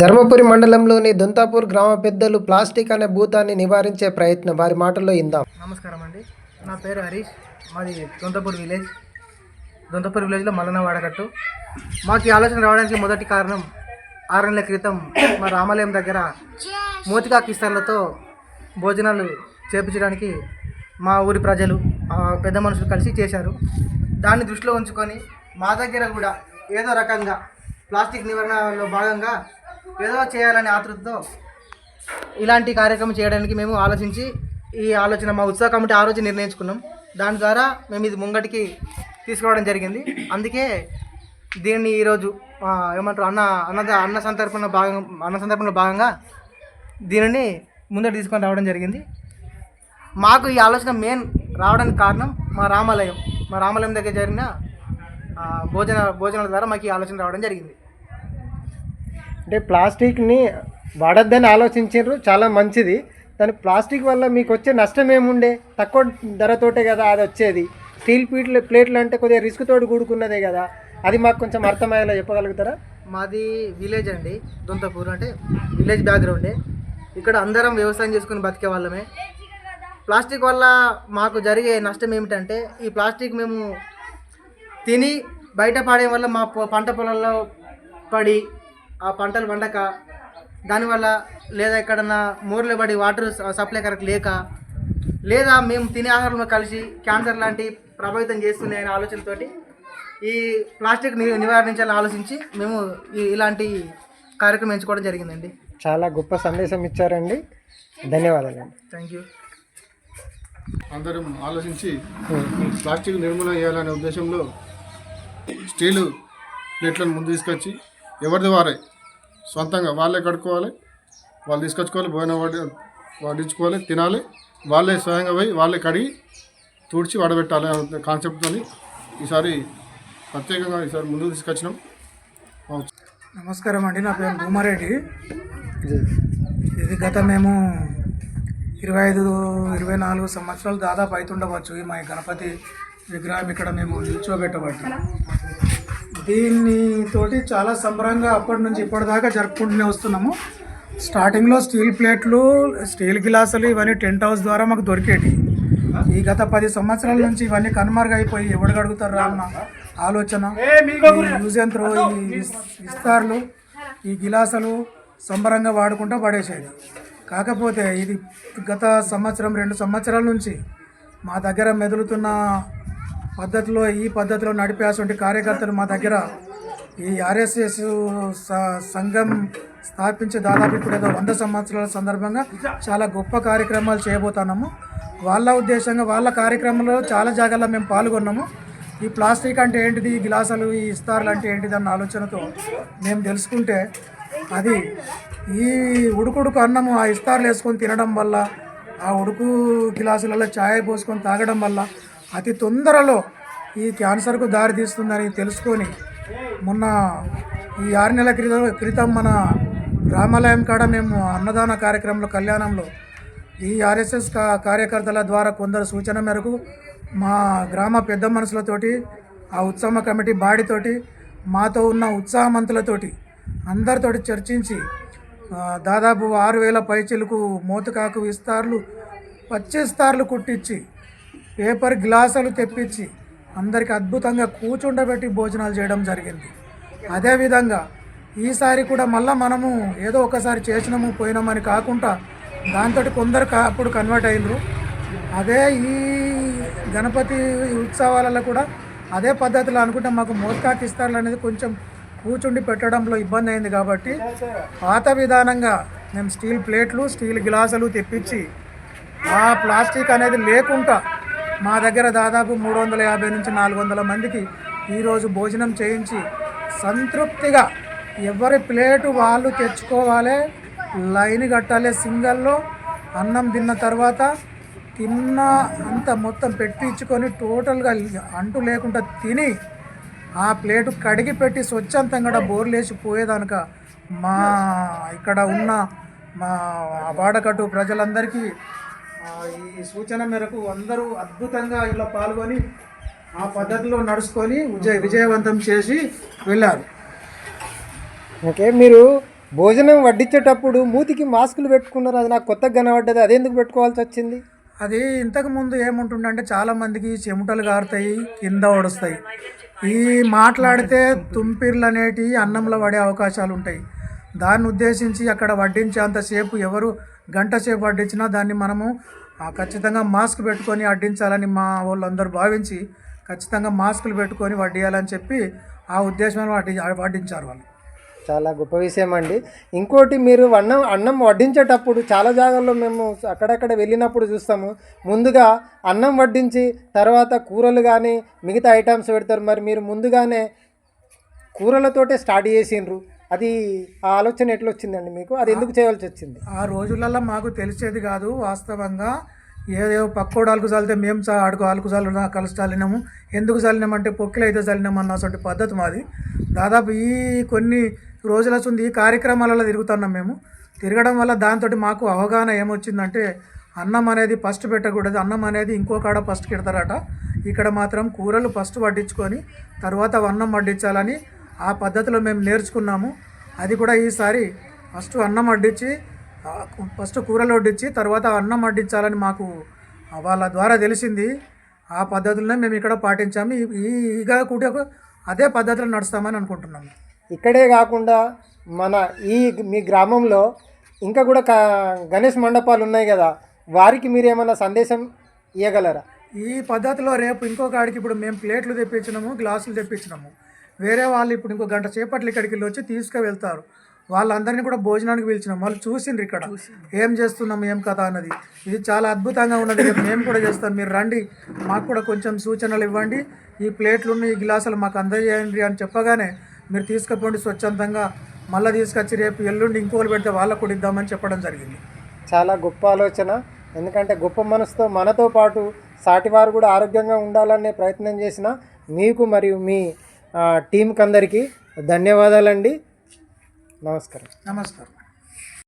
ధర్మపురి మండలంలోని దుంతాపూర్ గ్రామ పెద్దలు ప్లాస్టిక్ అనే భూతాన్ని నివారించే ప్రయత్నం. వారి మాటల్లో ఇందాం నమస్కారం అండి. నా పేరు హరీష్. మాది దొంతపూర్ విలేజ్. దొంతపూర్ విలేజ్లో మల్లన వాడకట్టు మాకు ఈ ఆలోచన రావడానికి మొదటి కారణం ఆరు నెలల క్రితం మా రామాలయం దగ్గర మోతికా కిస్తాన్లతో భోజనాలు చేపించడానికి మా ఊరి ప్రజలు పెద్ద మనుషులు కలిసి చేశారు. దాన్ని దృష్టిలో ఉంచుకొని మా దగ్గర కూడా ఏదో రకంగా ప్లాస్టిక్ నివారణలో భాగంగా ఏదో చేయాలనే ఆతృతతో ఇలాంటి కార్యక్రమం చేయడానికి మేము ఆలోచించి ఈ ఆలోచన మా ఉత్సవ కమిటీ ఆ రోజు నిర్ణయించుకున్నాం. దాని ద్వారా మేము ఇది ముంగటికి తీసుకురావడం జరిగింది. అందుకే దీన్ని ఈరోజు ఏమంటారు అన్న అన్నద అన్న సందర్భంలో భాగం అన్న సందర్భంలో భాగంగా దీనిని ముందర తీసుకొని రావడం జరిగింది. మాకు ఈ ఆలోచన మెయిన్ రావడానికి కారణం మా రామాలయం. మా రామాలయం దగ్గర జరిగిన భోజన భోజనాల ద్వారా మాకు ఈ ఆలోచన రావడం జరిగింది. అంటే ప్లాస్టిక్ని వాడద్దని ఆలోచించారు చాలా మంచిది. దాని ప్లాస్టిక్ వల్ల మీకు వచ్చే నష్టం ఏముండే? తక్కువ ధరతోటే కదా అది వచ్చేది స్టీల్ ప్లేట్లు ప్లేట్లు అంటే కొద్దిగా రిస్క్ తోటి కూడుకున్నదే కదా. అది మాకు కొంచెం అర్థమయ్యేలా చెప్పగలుగుతారా? మాది విలేజ్ అండి దొంతపూర్ అంటే విలేజ్ బ్యాక్గ్రౌండే. ఇక్కడ అందరం వ్యవసాయం చేసుకుని బతికే వాళ్ళమే. ప్లాస్టిక్ వల్ల మాకు జరిగే నష్టం ఏమిటంటే ఈ ప్లాస్టిక్ మేము తిని బయట పాడే వల్ల మా పంట పొలాల్లో పడి ఆ పంటలు పండక దానివల్ల లేదా ఎక్కడన్నా మూరలో పడి వాటర్ స- సప్లై కరెక్ట్ లేక లేదా మేము తినే ఆహారంలో కలిసి క్యాన్సర్ లాంటి ప్రభావితం చేస్తున్నాయనే ఆలోచనతోటి ఈ ప్లాస్టిక్ని నివారించాలని ఆలోచించి మేము ఈ ఇలాంటి కార్యక్రమం ఎంచుకోవడం జరిగిందండి. చాలా గొప్ప సందేశం ఇచ్చారండి. ధన్యవాదాలండి. థ్యాంక్ యూ అందరం ఆలోచించి ప్లాస్టిక్ నిర్మూలన చేయాలనే ఉద్దేశంలో స్టీలు ప్లేట్లను ముందు తీసుకొచ్చి ఎవరిది వారే సొంతంగా వాళ్ళే కడుక్కోవాలి వాళ్ళు తీసుకొచ్చుకోవాలి భోజనం వడ్డి వడ్డించుకోవాలి తినాలి. వాళ్ళే స్వయంగా పోయి వాళ్ళే కడిగి తుడిచి వడబెట్టాలి అనే కాన్సెప్ట్తో ఈసారి ప్రత్యేకంగా ఈసారి ముందుకు తీసుకొచ్చినాం. నమస్కారం అండి నా పేరు భూమారెడ్డి. ఇది గత మేము ఇరవై ఐదు ఇరవై నాలుగు సంవత్సరాలు దాదాపు అవుతుండవచ్చు ఈ మా గణపతి విగ్రహం ఇక్కడ మేము నిల్చోబెట్టబట్టి. దీన్ని తోటి చాలా సంబరంగా అప్పటి నుంచి ఇప్పటిదాకా జరుపుకుంటూనే వస్తున్నాము. స్టార్టింగ్లో స్టీల్ ప్లేట్లు స్టీల్ గిలాసులు ఇవన్నీ టెంట్ హౌస్ ద్వారా మాకు దొరికేటి. ఈ గత పది సంవత్సరాల నుంచి ఇవన్నీ కనుమరుగైపోయి ఎవడు గడుగుతారా అన్న ఆలోచన. యూజ్ అండ్ త్రో ఈ విస్- విస్తార్లు ఈ గిలాసులు సంబరంగా వాడుకుంటూ పడేసేది. కాకపోతే ఇది గత సంవత్సరం రెండు సంవత్సరాల నుంచి మా దగ్గర మెదులుతున్న పద్ధతిలో ఈ పద్ధతిలో నడిపేటువంటి కార్యకర్తలు మా దగ్గర ఈ ఆర్ఎస్ఎస్ స- సంఘం స్థాపించి దాదాపు ఇప్పుడు ఏదో వంద సంవత్సరాల సందర్భంగా చాలా గొప్ప కార్యక్రమాలు చేయబోతున్నాము. వాళ్ళ ఉద్దేశంగా వాళ్ళ కార్యక్రమంలో చాలా జాగాల్లో మేము పాల్గొన్నాము. ఈ ప్లాస్టిక్ అంటే ఏంటిది ఈ గ్లాసులు ఈ ఇస్తారులు అంటే ఏంటిది అన్న ఆలోచనతో మేము తెలుసుకుంటే అది ఈ ఉడుకుడుకు అన్నము ఆ ఇస్తార్లు వేసుకొని తినడం వల్ల ఆ ఉడుకు గ్లాసులలో ఛాయ్ పోసుకొని తాగడం వల్ల అతి తొందరలో ఈ క్యాన్సర్కు దారి తీస్తుందని తెలుసుకొని మొన్న ఈ ఆరు నెలల క్రితం క్రితం మన రామాలయం కాడ మేము అన్నదాన కార్యక్రమంలో కళ్యాణంలో ఈ ఆర్ఎస్ఎస్ కా- కార్యకర్తల ద్వారా కొందరు సూచన మేరకు మా గ్రామ పెద్ద మనుషులతోటి ఆ ఉత్సవ కమిటీ బాడీతోటి మాతో ఉన్న ఉత్సాహమంతులతోటి అందరితోటి చర్చించి దాదాపు ఆరు వేల పైచిలకు మోతుకాకు విస్తార్లు పచ్చిస్తార్లు కుట్టించి పేపర్ గ్లాసులు తెప్పించి అందరికి అద్భుతంగా కూర్చుండబెట్టి భోజనాలు చేయడం జరిగింది. అదేవిధంగా ఈసారి కూడా మళ్ళీ మనము ఏదో ఒకసారి చేసినాము పోయినామని కాకుండా దాంతో కొందరు కా- అప్పుడు కన్వర్ట్ అయినరు. అదే ఈ గణపతి ఉత్సవాలలో కూడా అదే పద్ధతిలో అనుకుంటే మాకు మోత్కాకి ఇస్తారులు అనేది కొంచెం కూర్చుండి పెట్టడంలో ఇబ్బంది అయింది కాబట్టి పాత విధానంగా మేము స్టీల్ ప్లేట్లు స్టీల్ గ్లాసులు తెప్పించి ఆ ప్లాస్టిక్ అనేది లేకుండా మా దగ్గర దాదాపు మూడు వందల యాభై నుంచి నాలుగు వందల మందికి ఈరోజు భోజనం చేయించి సంతృప్తిగా ఎవరి ప్లేటు వాళ్ళు తెచ్చుకోవాలి లైన్ కట్టాలి సింగల్లో అన్నం తిన్న తర్వాత తిన్న అంత మొత్తం పెట్టించుకొని టోటల్గా అంటు లేకుండా తిని ఆ ప్లేటు కడిగి పెట్టి స్వచ్ఛంతంగా కూడా బోర్లేసి పోయేదానుక మా ఇక్కడ ఉన్న మా వాడకట్టు ప్రజలందరికీ ఈ సూచన మేరకు అందరూ అద్భుతంగా ఇలా పాల్గొని ఆ పద్ధతిలో నడుచుకొని విజయ విజయవంతం చేసి వెళ్ళారు. ఓకే మీరు భోజనం వడ్డించేటప్పుడు మూతికి మాస్కులు పెట్టుకున్నారు అది నాకు కొత్తగా కనబడ్డది అదెందుకు పెట్టుకోవాల్సి వచ్చింది? అది ఇంతకు ముందు ఏముంటుందంటే చాలా మందికి చెమటలు గారుతాయి కింద ఒడుస్తాయి. ఈ మాట్లాడితే తుంపిర్లు అనేటివి అన్నంలో పడే అవకాశాలు ఉంటాయి దాన్ని ఉద్దేశించి అక్కడ వడ్డించేంతసేపు ఎవరు గంట సేపు వడ్డించినా దాన్ని మనము ఆ, ఖచ్చితంగా మాస్క్ పెట్టుకొని వడ్డించాలని మా వాళ్ళందరూ భావించి ఖచ్చితంగా మాస్కులు పెట్టుకొని వడ్డియాలని చెప్పి ఆ ఉద్దేశంలో వాటి వడ్డించారు వాళ్ళు. చాలా గొప్ప విషయం అండి. ఇంకోటి మీరు అన్నం అన్నం వడ్డించేటప్పుడు చాలా జాగాల్లో మేము అక్కడక్కడ వెళ్ళినప్పుడు చూస్తాము. ముందుగా అన్నం వడ్డించి తర్వాత కూరలు కానీ మిగతా ఐటమ్స్ పెడతారు. మరి మీరు ముందుగానే కూరలతోటే స్టార్ట్ చేసిండ్రు. అది ఆ ఆలోచన ఎట్లా వచ్చిందండి మీకు? అది ఎందుకు చేయవలసి వచ్చింది? ఆ రోజులలో మాకు తెలిసేది కాదు వాస్తవంగా. ఏదో పక్కోడు అలుకు చల్లితే మేము చా ఆడుకో అలుకు చల్లినా కలిసి చల్లినాము. ఎందుకు చల్లినామంటే పొక్కిలు అయితే చల్లినాము అన్నటువంటి పద్ధతి మాది. దాదాపు ఈ కొన్ని రోజుల చుంది ఈ కార్యక్రమాలలో తిరుగుతున్నాం మేము. తిరగడం వల్ల దాంతో మాకు అవగాహన ఏమొచ్చిందంటే అన్నం అనేది ఫస్ట్ పెట్టకూడదు. అన్నం అనేది ఇంకో కాడ ఫస్ట్ పెడతారట ఇక్కడ మాత్రం కూరలు ఫస్ట్ వడ్డించుకొని తర్వాత అన్నం వడ్డించాలని ఆ పద్ధతిలో మేము నేర్చుకున్నాము. అది కూడా ఈసారి ఫస్ట్ అన్నం వడ్డించి ఫస్ట్ కూరలు వడ్డించి తర్వాత అన్నం వడ్డించాలని మాకు వాళ్ళ ద్వారా తెలిసింది. ఆ పద్ధతులనే మేము ఇక్కడ పాటించాము. ఈ- ఇక కూడా అదే పద్ధతిలో నడుస్తామని అనుకుంటున్నాము. ఇక్కడే కాకుండా మన ఈ మీ గ్రామంలో ఇంకా కూడా గణేష్ మండపాలు ఉన్నాయి కదా వారికి మీరు ఏమైనా సందేశం ఇవ్వగలరా ఈ పద్ధతిలో రేపు ఇంకో కాడికి ఇప్పుడు మేము ప్లేట్లు తెప్పించినాము గ్లాసులు తెప్పించినాము. వేరే వాళ్ళు ఇప్పుడు ఇంకో గంట సేపట్లు ఇక్కడికి వెళ్ళి వచ్చి తీసుకువెళ్తారు. వాళ్ళందరినీ కూడా భోజనానికి పిలిచినాం. వాళ్ళు చూసిండ్రు ఇక్కడ. ఏం చేస్తున్నాం ఏం కథ అన్నది. ఇది చాలా అద్భుతంగా ఉన్నది. మేము కూడా చేస్తాం. మీరు రండి. మాకు కూడా కొంచెం సూచనలు ఇవ్వండి. ఈ ప్లేట్లు ఈ గ్లాసులు మాకు అందజేయండి అని చెప్పగానే మీరు తీసుకుపోండి స్వచ్ఛందంగా. మళ్ళీ తీసుకొచ్చి రేపు ఎల్లుండి ఇంకోలు పెడితే వాళ్ళకు కూడా ఇద్దామని చెప్పడం జరిగింది. చాలా గొప్ప ఆలోచన. ఎందుకంటే గొప్ప మనసుతో మనతో పాటు సాటివారు కూడా ఆరోగ్యంగా ఉండాలనే ప్రయత్నం చేసిన మీకు మరియు మీ టీంకి అందరికీ ధన్యవాదాలండి. నమస్కారం. నమస్కారం.